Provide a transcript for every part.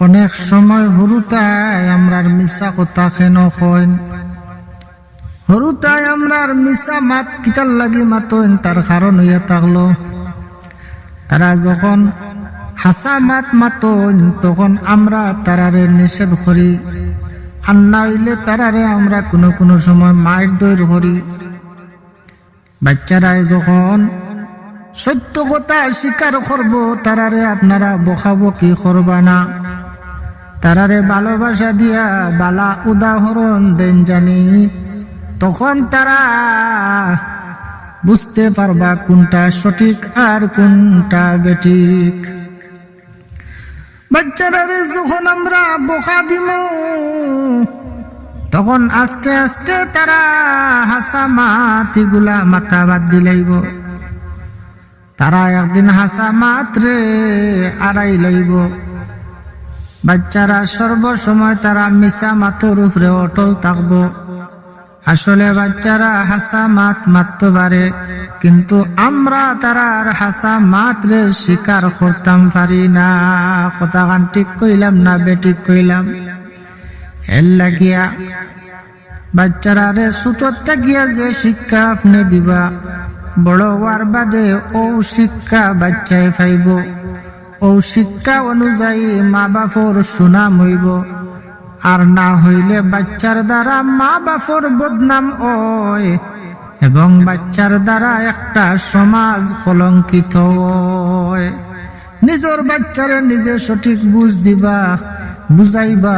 অনেক সময় হরুতায় আমরার মিশা কথা খেন কইন? হরুতায় আমরার মিশা মাত কিতার লাগি মাতইন, তার কারণ হইয়া থাকল। তারা যখন হাসা মাত মাতইন, তখন আমরা তারারে নিষেধ করি। আর না হইলে তারারে আমরা কোনো কোনো সময় মায়ের দৈর করি। বাচ্চারা যখন সত্য কথা স্বীকার করব, তারারে আপনারা বকাবকি করবা না। তারারে ভালোবাসা দিয়া বালা উদাহরণ দেন জানি। তখন তারা বুঝতে পারবা কোনটা সঠিক আর কোনটা বেঠিক। বাচ্চারারে যখন আমরা বোকা দিব তখন আস্তে আস্তে তারা হাসা মাতিগুলা মাথা বাদ দিলাইব তারা একদিন হাসা মাত্রে আড়াই লইব। বাচ্চারা সর্বসময় তারা মিশা মাতর উপরে অটল থাকব। আসলে বাচ্চারা হাসা মাত মারতে পারে, কিন্তু আমরা তারার হাসা মাত্রে স্বীকার করতাম পারি না। কথা গান ঠিক কইলাম না, বেঠিক কইলাম। এর লাগিয়া বাচ্চারা রে ছোটর থাকিয়া যে শিক্ষা আপনি দিবা, বড় হওয়ার বাদে ও শিক্ষা বাচ্চায় পাইব। ও শিক্ষা অনুযায়ী মা বাপর সুনাম হইব। আর না হইলে বাচ্চার দ্বারা মা বাপর বদনাম হয় এবং বাচ্চার দ্বারা একটা সমাজ কলঙ্কিত হয়। নিজের বাচ্চারে নিজে সঠিক বুঝ দিবা, বুঝাইবা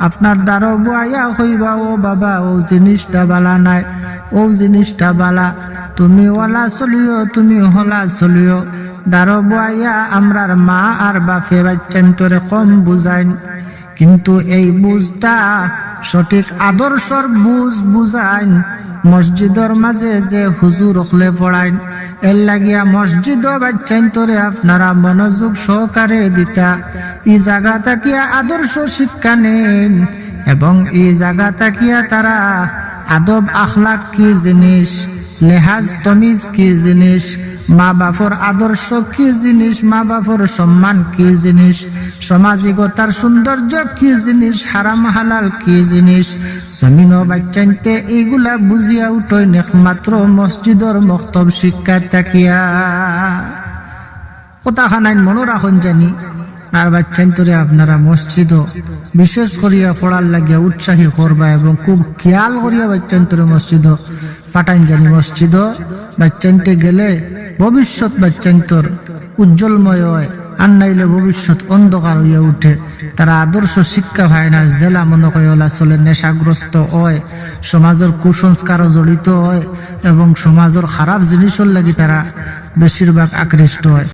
আপনার দ্বারা বয়া হইবা, ও বাবা, ও জিনিসটা বালা নাই, ও জিনিসটা বালা। তুমি ওলা চলিও, তুমি হলা চলিও। দ্বারা বয়া আমরার মা আর বাপে বাচ্চান্তরে কম বুঝাইন। কিন্তু এই বুঝটা সঠিক আদর্শর বুঝ বুঝাইন। মসজিদর মাঝে যে হুজুর রখলে পড়াইন, এর লাগিয়া মসজিদ বাচ্চাইন আপনারা মনোযোগ সহকারে দিতা। ই জায়গা তাকিয়া আদর্শ শিক্ষা নেন, এবং এই জায়গা তাকিয়া তারা আদব আখলাক কি জিনিস? লেহাজ তমিজ কি জিনিস? মা বাপর আদর্শ কি জিনিস? মা বাপর সম্মান কি জিনিস? সামাজিকতার সৌন্দর্য কি জিনিস? হারাম হালাল কি জিনিস? জমিন বাচ্চাইতে এইগুলা বুঝিয়া উঠই একমাত্র মসজিদর মক্তব শিক্ষা তাকিয়া। কথা খানাইন মনে রাখুন জানি। আর বাচ্চান্তরে আপনারা মসজিদ বিশেষ করিয়া পড়ার লাগিয়া উৎসাহী করবা এবং খুব খেয়াল করিয়া বাচ্চান্তরে মসজিদ পাঠাইন জানি মসজিদ, বাচ্চানতে গেলে ভবিষ্যৎ বাচ্চান্তর উজ্জ্বলময় হয়। আর নাইলে ভবিষ্যৎ অন্ধকার হইয়া উঠে। তারা আদর্শ শিক্ষা হয় না, জেলা মনে কয়লা চলে, নেশাগ্রস্ত হয়। সমাজের কুসংস্কারও জড়িত হয় এবং সমাজের খারাপ জিনিসের লাগি তারা বেশিরভাগ আকৃষ্ট হয়।